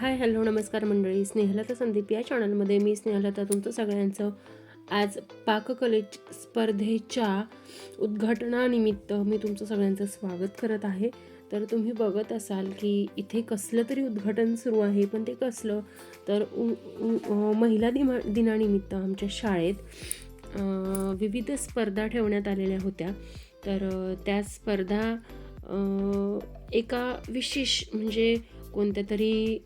Hi hello नमस्कार मंडळी. स्नेहलता संदीप या चॅनलमध्ये मी स्नेहलता. तुमचं सगळ्यांचं आज पाककले स्पर्धेच्या उद्घाटनानिमित्त मी तुमचं सगळ्यांचं स्वागत करत आहे. तर तुम्ही बघत असाल की इथे कसलं तरी उद्घाटन सुरू आहे पण ते कसलं? तर उ- उ- महिला दिमा दिनानिमित्त आमच्या शाळेत विविध स्पर्धा ठेवण्यात आलेल्या होत्या. तर त्या स्पर्धा एका विशेष म्हणजे कोणत्या तरी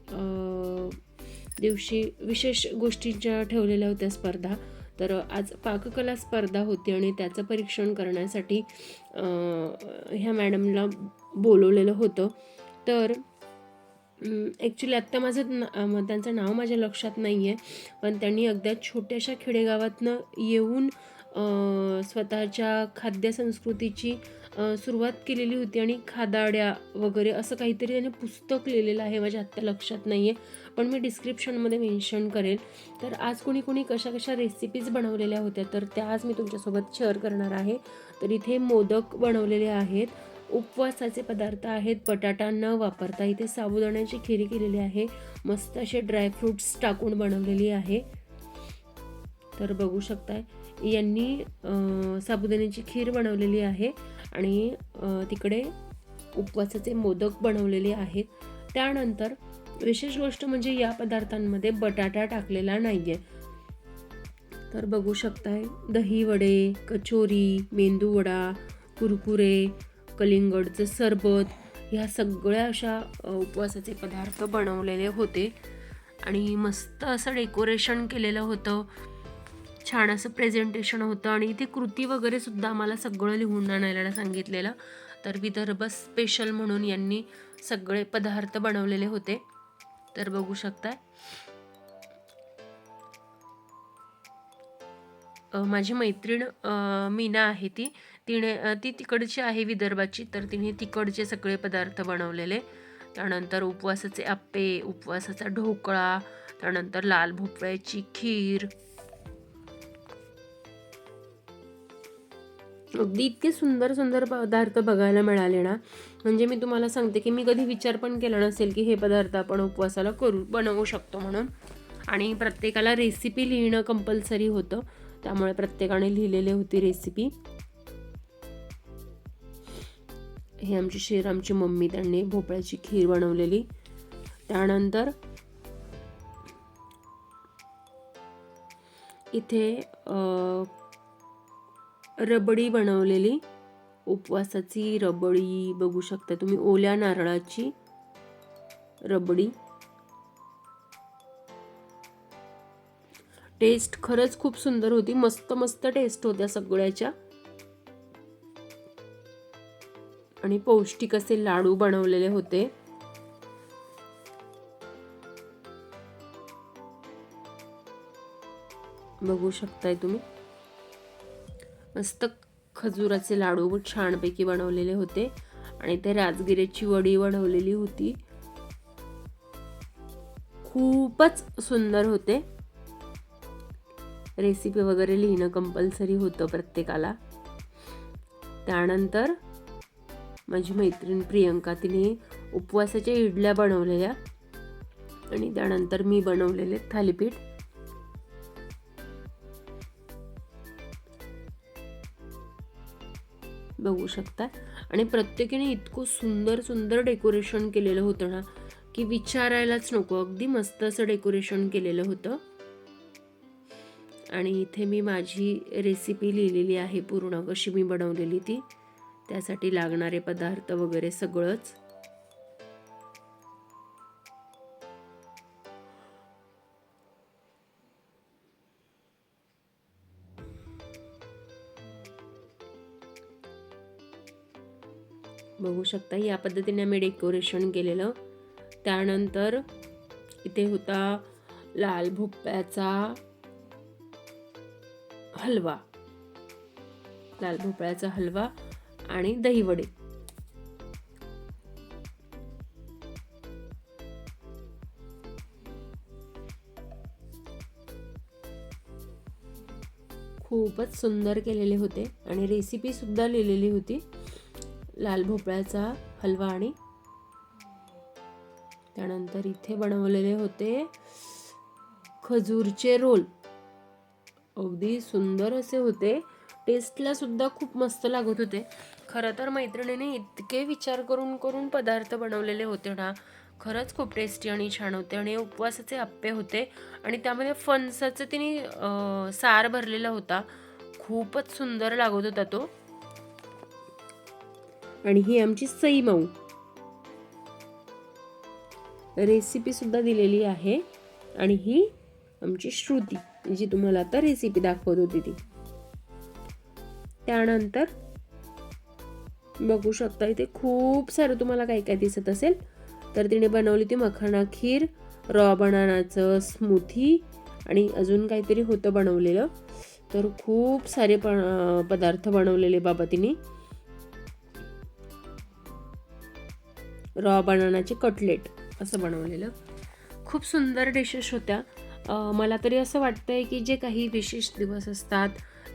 दिवशी विशेष गोष्टींच्या ठेवलेल्या होत्या स्पर्धा. तर आज पाककला स्पर्धा होती आणि त्याचं परीक्षण करण्यासाठी ह्या मॅडमला बोलवलेलं होतं. तर ॲक्च्युली आत्ता माझं ना त्यांचं नाव माझ्या लक्षात नाही आहे पण त्यांनी अगदी छोट्याशा खेडेगावातनं येऊन स्वतःच्या खाद्यसंस्कृतीची संस्कृतीची सुरुवात केलेली होती आणि खादाड्या वगैरे असं काहीतरी त्याने पुस्तक लिहिलेलं आहे माझ्या आत्ता लक्षात नाही आहे पण मी डिस्क्रिप्शनमध्ये मेन्शन करेल. तर आज कोणी कोणी कशा कशा रेसिपीज बनवलेल्या होत्या तर त्या आज मी तुमच्यासोबत शेअर करणार आहे. तर इथे मोदक बनवलेले आहेत उपवासाचे पदार्थ आहेत बटाटा न वापरता इथे साबुदाण्याची खिरी केलेली आहे मस्त असे ड्रायफ्रुट्स टाकून बनवलेली आहे. तर बघू शकताय यांनी साबुदाण्याची खीर बनवलेली आहे. आणि तिकडे उपवासाचे मोदक बनवलेले आहेत. त्यानंतर विशेष गोष्ट म्हणजे या पदार्थांमध्ये बटाटा टाकलेला नाही आहे तर बघू शकताय दही वडे कचोरी मेंदू वडा कुरकुरे कलिंगडचं सरबत ह्या सगळ्या अशा उपवासाचे पदार्थ बनवलेले होते. आणि मस्त असं डेकोरेशन केलेलं होतं. छान असं प्रेझेंटेशन होतं आणि इथे कृती वगैरे सुद्धा आम्हाला सगळं लिहून आणायला सांगितलेलं. तर विदर्भ स्पेशल म्हणून यांनी सगळे पदार्थ बनवलेले होते. तर बघू शकताय. माझी मैत्रीण मीना आहे ती. तिने ती तिकडची आहे विदर्भाची. तर तिने तिकडचे सगळे पदार्थ बनवलेले. त्यानंतर उपवासाचे आप्पे उपवासाचा ढोकळा त्यानंतर लाल भोपळ्याची खीर अगदी इतके सुंदर सुंदर पदार्थ बघायला मिळाले ना. म्हणजे मी तुम्हाला सांगते की मी कधी विचार पण केला नसेल की हे पदार्थ आपण उपवासाला करू बनवू शकतो म्हणून. आणि प्रत्येकाला रेसिपी लिहिणं कंपल्सरी होतं. त्यामुळे प्रत्येकाने लिहिलेली होती रेसिपी हे आमची श्रीरामची मम्मी त्यांनी भोपळ्याची खीर बनवलेली. त्यानंतर इथे रबडी बनवलेली. उपवासाची रबडी बघू शकता तुम्ही. ओल्या नारळाची रबडी. टेस्ट खरंच खूप सुंदर होती. मस्त मस्त टेस्ट होत्या सगळ्याच्या. आणि पौष्टिक असे लाडू बनवलेले होते. बघू शकताय तुम्ही. मस्त खजुराचे लाडू छानपैकी बनवलेले होते. आणि ते राजगिऱ्याची वडी बनवलेली होती. खूपच सुंदर होते. रेसिपी वगैरे लिहिणं कंपल्सरी होतं प्रत्येकाला. त्यानंतर माझी मैत्रीण प्रियंका तिने उपवासाच्या इडल्या बनवलेल्या. आणि त्यानंतर मी बनवलेले थालीपीठ. बघू शकता. आणि प्रत्येकीने इतकं सुंदर सुंदर डेकोरेशन केलेलं होतं ना की विचारायलाच नको. अगदी मस्त असं डेकोरेशन केलेलं होतं. आणि इथे मी माझी रेसिपी लिहिलेली आहे पूर्ण कशी मी बनवलेली ती. त्यासाठी लागणारे पदार्थ वगैरे सगळंच. बघू शकता. या पद्धतीने आम्ही डेकोरेशन केलेलं. त्यानंतर इथे होता लाल भोपळ्याचा हलवा. लाल भोपळ्याचा हलवा आणि दहीवडे. खूपच सुंदर केलेले होते आणि रेसिपी सुद्धा लिहिलेली होती. लाल भोपळ्याचा हलवा आणि त्यानंतर इथे बनवलेले होते खजूरचे रोल. अगदी सुंदर असे होते. टेस्टला सुद्धा खूप मस्त लागत होते. खरं तर मैत्रिणीने इतके विचार करून करून पदार्थ बनवलेले होते ना. खरंच खूप टेस्टी आणि छान होते आणि उपवासाचे आप्पे होते. आणि त्यामध्ये फणसाचं तिने सार भरलेला होता. खूपच सुंदर लागत होता तो. आणि ही आमची सई माऊ. रेसिपी सुद्धा दिलेली आहे आणि ही आमची श्रुती जी तुम्हाला आता रेसिपी दाखवत होती ती. त्यानंतर बघू शकता इथे खूप सारं तुम्हाला काय काय दिसत असेल. तर तिने बनवली ती मखाणा खीर रॉ बनानाचं स्मूथी आणि अजून काहीतरी होतं बनवलेलं. तर खूप सारे पण पदार्थ बनवलेले बाबा तिने. रॉ बनानाचे कटलेट असं बनवलेलं. खूप सुंदर डिशेस होत्या. मला तरी असं वाटतं आहे की जे काही विशेष दिवस असतात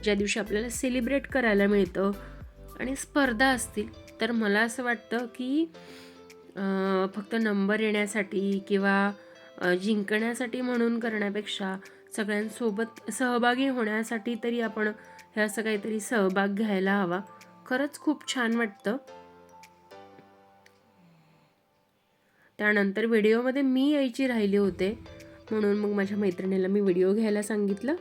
ज्या दिवशी आपल्याला सेलिब्रेट करायला मिळतं आणि स्पर्धा असतील तर मला असं वाटतं की फक्त नंबर येण्यासाठी किंवा जिंकण्यासाठी म्हणून करण्यापेक्षा सगळ्यांसोबत सहभागी होण्यासाठी तरी आपण हे असं काहीतरी सहभाग घ्यायला हवा. खरंच खूप छान वाटतं. त्यानंतर व्हिडिओमध्ये मी यायची राहिली होते. म्हणून मग माझ्या मैत्रिणीला मी व्हिडिओ घ्यायला सांगितलं.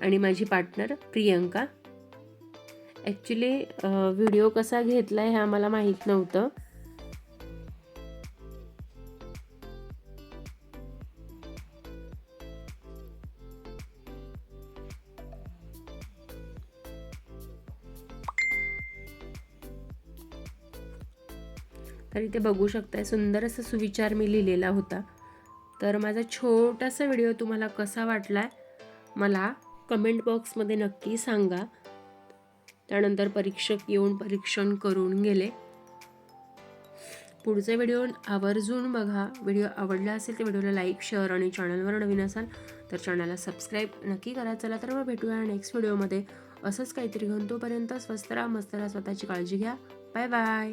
आणि माझी पार्टनर प्रियंका. ॲक्च्युली व्हिडिओ कसा घेतला आहे हे आम्हाला माहीत नव्हतं. तर इथे बघू शकताय. सुंदर असा सुविचार मी लिहिलेला होता. तर माझा छोटासा व्हिडिओ तुम्हाला कसा वाटला मला कमेंट बॉक्समध्ये नक्की सांगा. त्यानंतर परीक्षक येऊन परीक्षण करून गेले. पुढचे व्हिडिओ आवर्जून बघा. व्हिडिओ आवडला असेल तर व्हिडिओला लाईक शेअर आणि चॅनलवर नवीन असाल तर चॅनलला सबस्क्राईब नक्की करा. चला तर मग भेटूया नेक्स्ट व्हिडिओमध्ये. असंच काहीतरी घेऊन तोपर्यंत स्वस्त राहा मस्त राहा स्वतःची काळजी घ्या. Bye bye.